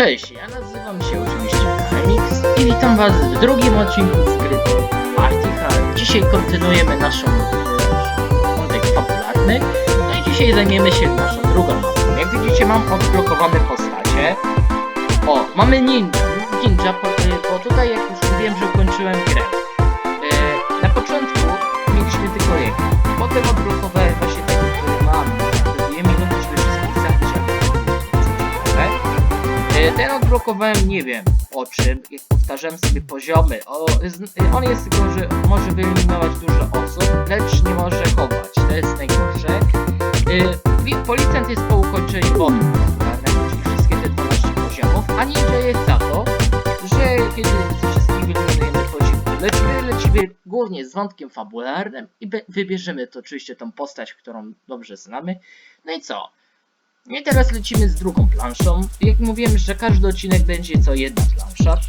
Cześć, ja nazywam się oczywiście Remix i witam was w drugim odcinku z gry Party Hard. Dzisiaj kontynuujemy naszą e, wątek fabularny, no i dzisiaj zajmiemy się naszą drugą mapą. Jak widzicie mam odblokowane postacie. O, mamy ninja, ninja, bo, e, bo tutaj jak już mówiłem, że ukończyłem grę. E, na początku mieliśmy tylko jego, potem odblokowałem Ten odblokowałem nie wiem o czym, jak powtarzałem sobie poziomy. O, on jest tylko, że może wyeliminować dużo osób, lecz nie może chować. To jest najgorsze. Wi- Policjant jest po ukończeniu czyli wszystkie te 12 poziomów, a ninja jest za to, że kiedy wszystkich wyeliminujemy poziomy, lecimy, lecimy głównie z wątkiem fabularnym i wybierzemy to oczywiście tą postać, którą dobrze znamy. No i co? No i teraz lecimy z drugą planszą. Jak mówiłem, że każdy odcinek będzie co jedna plansza.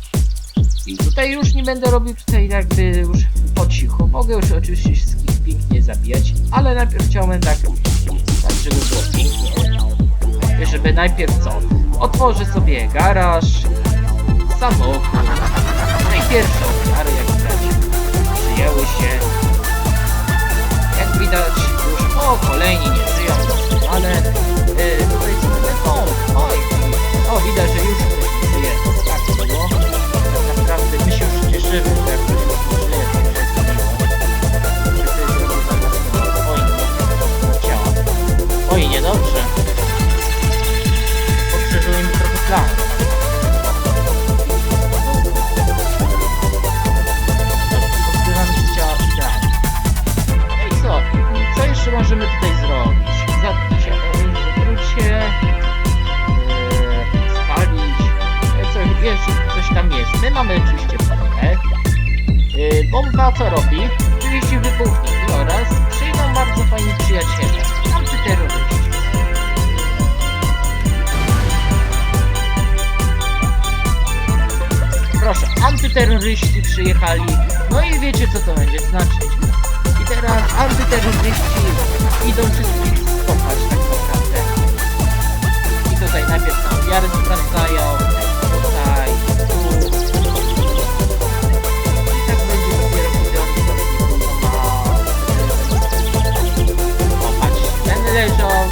I tutaj już nie będę robił tutaj jakby już po cichu. Mogę już oczywiście wszystkich pięknie zabijać, ale najpierw chciałem tak, tak żeby było pięknie. Żeby najpierw co? Otworzę sobie garaż, samochód. I pierwsze ofiary jak widać przyjęły się. Jak widać już o kolejni nie żyją, ale e, tutaj są telefony. Oj, o widać, że już jest. My mamy oczywiście bombę. Yy, bomba co robi? Oczywiście wybuchnie oraz przyjdą bardzo fajni przyjaciele, antyterroryści. Proszę, antyterroryści przyjechali, no i wiecie co to będzie znaczyć. I teraz antyterroryści idą wszystkich skopać tak naprawdę. I tutaj najpierw na ofiary sprawdzają, patrz, ten leżał, sobie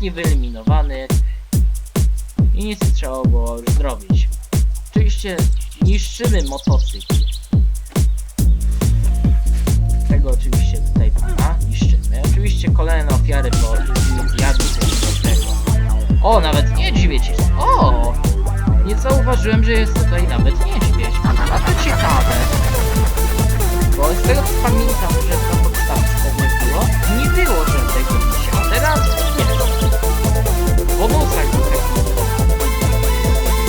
No i pięknie wyeliminowany. I nic nie trzeba było już zrobić. Oczywiście niszczymy motocykl. Tego oczywiście tutaj pana niszczymy. Oczywiście kolejne ofiary, bo jadł tego. O, nawet niedźwiedź jest. O! Nie zauważyłem, że jest tutaj nawet niedźwiedź. A to ciekawe. Bo z tego co pamiętam, że na podstawce nie było, nie było żadnego misia. Teraz. Był taki.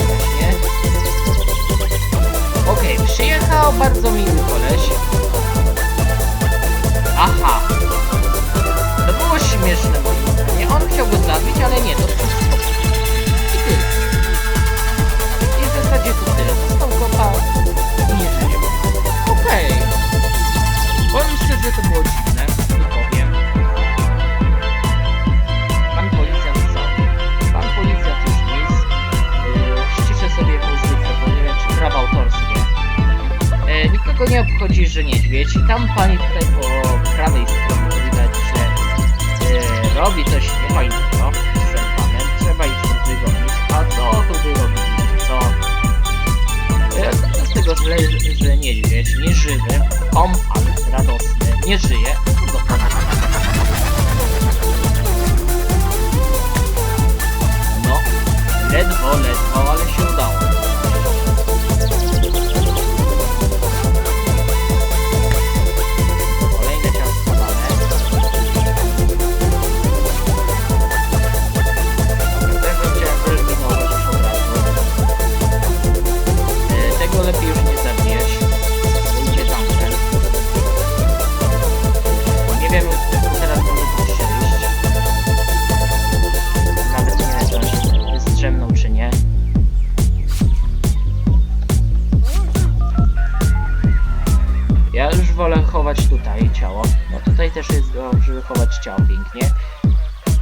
Właśnie. Okej, przyjechał bardzo miły koleś. Aha. To było śmieszne moim zdaniem. On chciał go zabić, ale nie, to nikogo nie obchodzi, że niedźwiedź. I tam pani tutaj po prawej stronie widać, że e, robi coś niefajnego z tym panem. Trzeba ich stąd wygonić. A co tu wy robiliście? Co? E, z tego, że, że niedźwiedź nieżywy, kompan radosny, nie żyje, to do pana. No, ledwo, ledwo,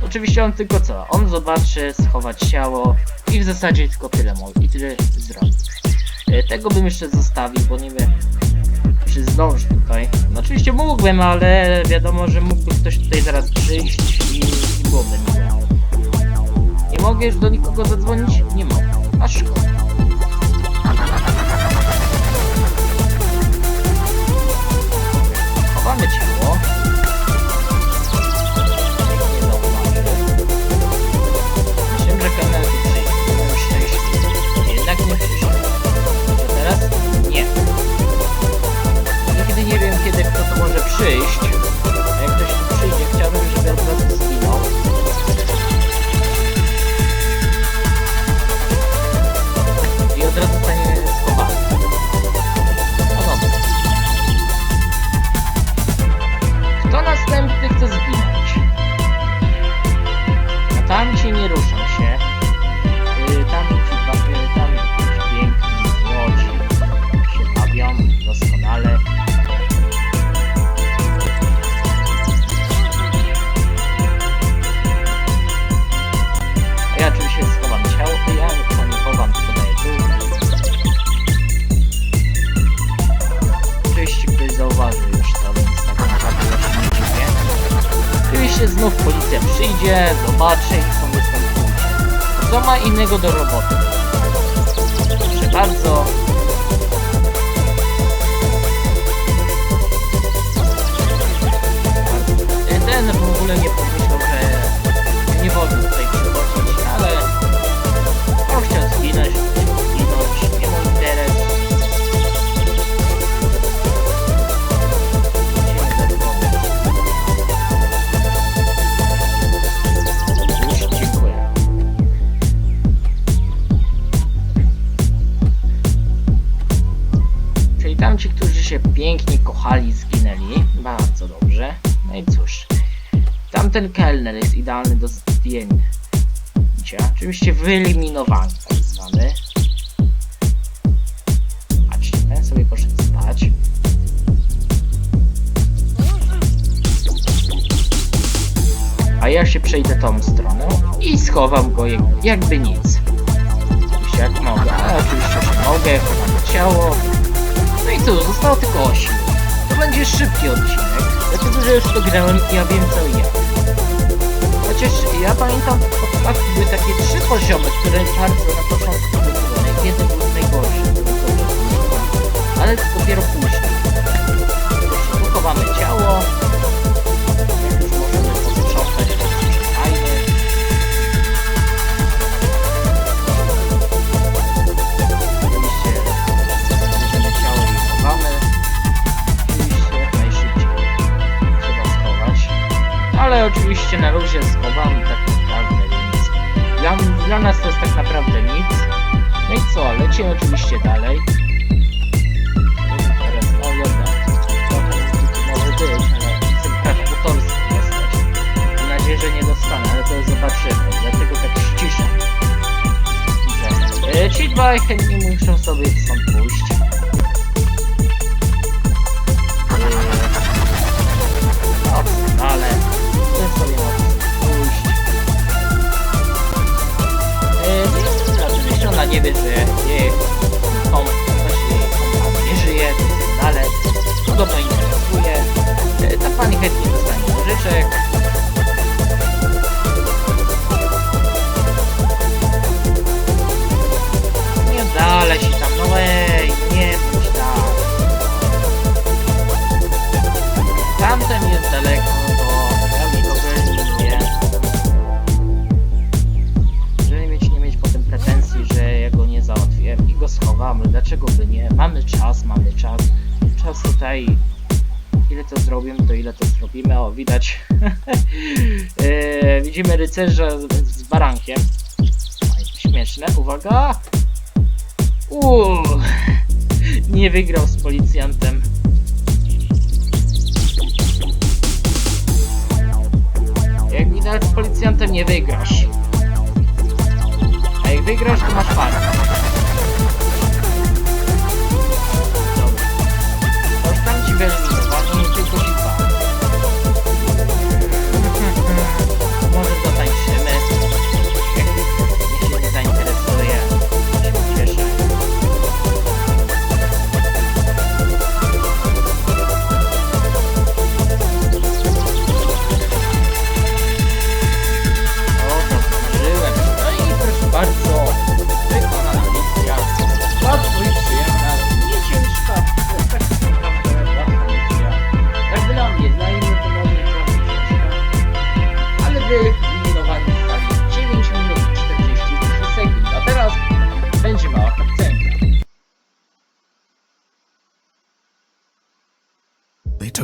Oczywiście on tylko co? On zobaczy, schować ciało i w zasadzie tylko tyle mo- i tyle zrobi. E, Tego bym jeszcze zostawił, bo nie wiem czy zdąży tutaj. No oczywiście mógłbym, ale wiadomo, że mógłby ktoś tutaj zaraz przyjść i, i byłoby miło. Nie mogę już do nikogo zadzwonić? Nie mogę. A szkoda. Chowamy ciało. Ma innego do roboty? Proszę bardzo. Tamten kelner jest idealny do zdjęcia. Oczywiście wyeliminowany, tak zwany. Patrzcie, ten sobie poszedł spać. A ja się przejdę tą stroną i schowam go jak, jakby nic. Oczywiście jak mogę, ale oczywiście, że mogę, chowam ciało. No i cóż, zostało tylko 8. To będzie szybki odcinek, dlatego że już to grałem i ja wiem co i Chociaż ja pamiętam, podstawce były takie trzy poziomy, które bardzo na początku były. Jeden był najgorszy, ale dopiero później. Pochowamy ciało. Ale oczywiście na luzie schowamy tak naprawdę, więc dla, dla nas to jest tak naprawdę nic. No i co, lecimy oczywiście dalej. Teraz, no trochę tu może być, ale praw autorskich dostać. Mam nadzieję, że nie dostanę, ale to zobaczymy, dlatego tak ściszam. E, Ci dwaj chętnie muszą sobie stąd pójść. E, Doskonale. Ten sobie. E, ona nie wie, że jej nie żyje. Kogo to interesuje. E, Ta chętnie dostanie nożyczek. Schowamy. Dlaczego by nie? Mamy czas, mamy czas. Czas tutaj. Ile to zrobimy, to ile to zrobimy. O, widać. e, widzimy rycerza z, z barankiem. Śmieszne, uwaga. Uuu, nie wygrał z policjantem. Jak widać z policjantem nie wygrasz. A jak wygrasz, to masz parę.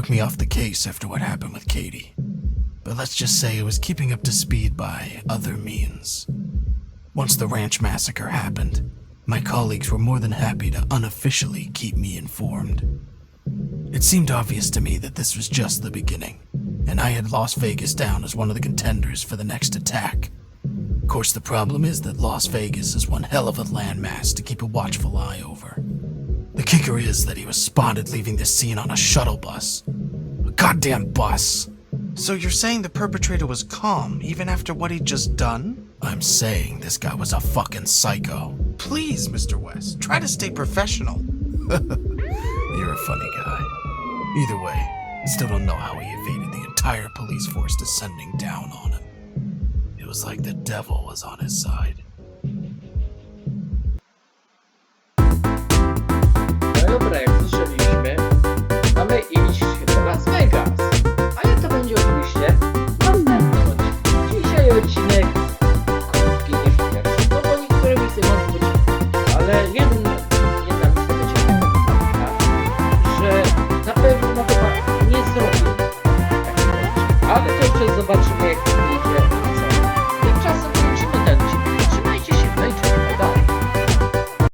Took me off the case after what happened with Katie. But let's just say I was keeping up to speed by other means. Once the ranch massacre happened, my colleagues were more than happy to unofficially keep me informed. It seemed obvious to me that this was just the beginning, and I had Las Vegas down as one of the contenders for the next attack. Of course, the problem is that Las Vegas is one hell of a landmass to keep a watchful eye over. The kicker is that he was spotted leaving the scene on a shuttle bus. Goddamn bus. So you're saying the perpetrator was calm even after what he'd just done? I'm saying this guy was a fucking psycho. Please, Mr. West, try to stay professional. You're a funny guy. Either way, I still don't know how he evaded the entire police force descending down on him. It was like the devil was on his side.